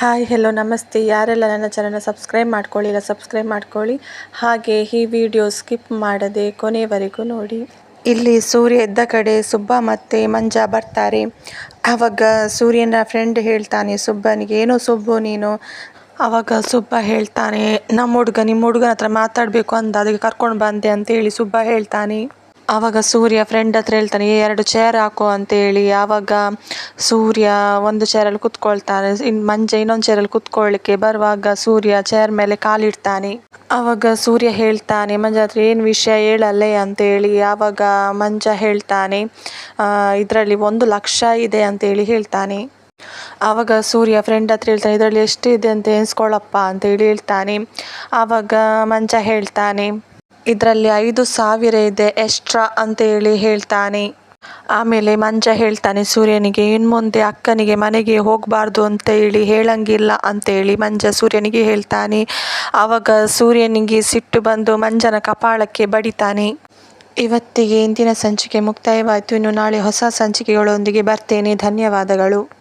Hi hello ನಮಸ್ತೆ. ಯಾರೆಲ್ಲ ನನ್ನ ಚಾನಲ್ನ ಸಬ್ಸ್ಕ್ರೈಬ್ ಮಾಡ್ಕೊಳ್ಳಿ, ಇಲ್ಲ ಸಬ್ಸ್ಕ್ರೈಬ್ ಮಾಡ್ಕೊಳ್ಳಿ, ಹಾಗೆ ಈ ವಿಡಿಯೋ ಸ್ಕಿಪ್ ಮಾಡದೆ ಕೊನೆಯವರೆಗೂ ನೋಡಿ. ಇಲ್ಲಿ ಸೂರ್ಯ ಎದ್ದ ಕಡೆ ಸುಬ್ಬ ಮತ್ತು ಮಂಜ ಬರ್ತಾರೆ. ಆವಾಗ ಸೂರ್ಯನ ಫ್ರೆಂಡ್ ಹೇಳ್ತಾನೆ, ಸುಬ್ಬನಿಗೆ, ಏನೋ ಸುಬ್ಬು ನೀನು? ಆವಾಗ ಸುಬ್ಬ ಹೇಳ್ತಾನೆ, ನಮ್ಮ ಹುಡುಗ, ನಿಮ್ಮ ಹುಡುಗನ ಹತ್ರ ಮಾತಾಡಬೇಕು ಅಂತ ಅದಕ್ಕೆ ಕರ್ಕೊಂಡು ಬಂದೆ ಅಂತೇಳಿ ಸುಬ್ಬ ಹೇಳ್ತಾನೆ. ಆವಾಗ ಸೂರ್ಯ ಫ್ರೆಂಡ್ ಹತ್ರ ಹೇಳ್ತಾನೆ "ಏ, ಎರಡು ಚೇರ್ ಹಾಕು ಅಂತೇಳಿ. ಆವಾಗ ಸೂರ್ಯ ಒಂದು ಚೇರಲ್ಲಿ ಕುತ್ಕೊಳ್ತಾನೆ ಇನ್ನು ಮಂಜೆ ಇನ್ನೊಂದು ಚೇರಲ್ಲಿ ಕುತ್ಕೊಳ್ಳಿಕ್ಕೆ ಬರುವಾಗ ಸೂರ್ಯ ಚೇರ್ ಮೇಲೆ ಕಾಲಿಡ್ತಾನೆ. ಆವಾಗ ಸೂರ್ಯ ಹೇಳ್ತಾನೆ ಮಂಜ ಹತ್ರ ಏನು ವಿಷಯ ಹೇಳಲ್ಲೇ? ಅಂತೇಳಿ. ಆವಾಗ ಮಂಜ ಹೇಳ್ತಾನೆ ಇದರಲ್ಲಿ ಒಂದು ಲಕ್ಷ ಇದೆ ಅಂತೇಳಿ ಹೇಳ್ತಾನೆ. ಆವಾಗ ಸೂರ್ಯ ಫ್ರೆಂಡ್ ಹತ್ರ ಹೇಳ್ತಾನೆ ಇದರಲ್ಲಿ ಎಷ್ಟು ಇದೆ ಅಂತ ಎಣಿಸ್ಕೊಳ್ಳಪ್ಪ ಅಂತೇಳಿ ಹೇಳ್ತಾನೆ. ಆವಾಗ ಮಂಜ ಹೇಳ್ತಾನೆ ಇದರಲ್ಲಿ ಐದು ಸಾವಿರ ಇದೆ ಎಕ್ಸ್ಟ್ರಾ ಅಂತೇಳಿ ಹೇಳ್ತಾನೆ. ಆಮೇಲೆ ಮಂಜ ಹೇಳ್ತಾನೆ, ಸೂರ್ಯನಿಗೆ ಇನ್ನು ಮುಂದೆ ಅಕ್ಕನಿಗೆ ಮನೆಗೆ ಹೋಗಬಾರ್ದು ಅಂತೇಳಿ ಹೇಳಂಗಿಲ್ಲ ಅಂತೇಳಿ ಮಂಜ ಸೂರ್ಯನಿಗೆ ಹೇಳ್ತಾನೆ. ಆವಾಗ ಸೂರ್ಯನಿಗೆ ಸಿಟ್ಟು ಬಂದು ಮಂಜನ ಕಪಾಳಕ್ಕೆ ಬಡಿತಾನೆ. ಇವತ್ತಿಗೆ, ಇಂದಿನ ಸಂಚಿಕೆ ಮುಕ್ತಾಯವಾಯಿತು. ಇನ್ನು ನಾಳೆ ಹೊಸ ಸಂಚಿಕೆಗಳೊಂದಿಗೆ ಬರ್ತೇನೆ. ಧನ್ಯವಾದಗಳು.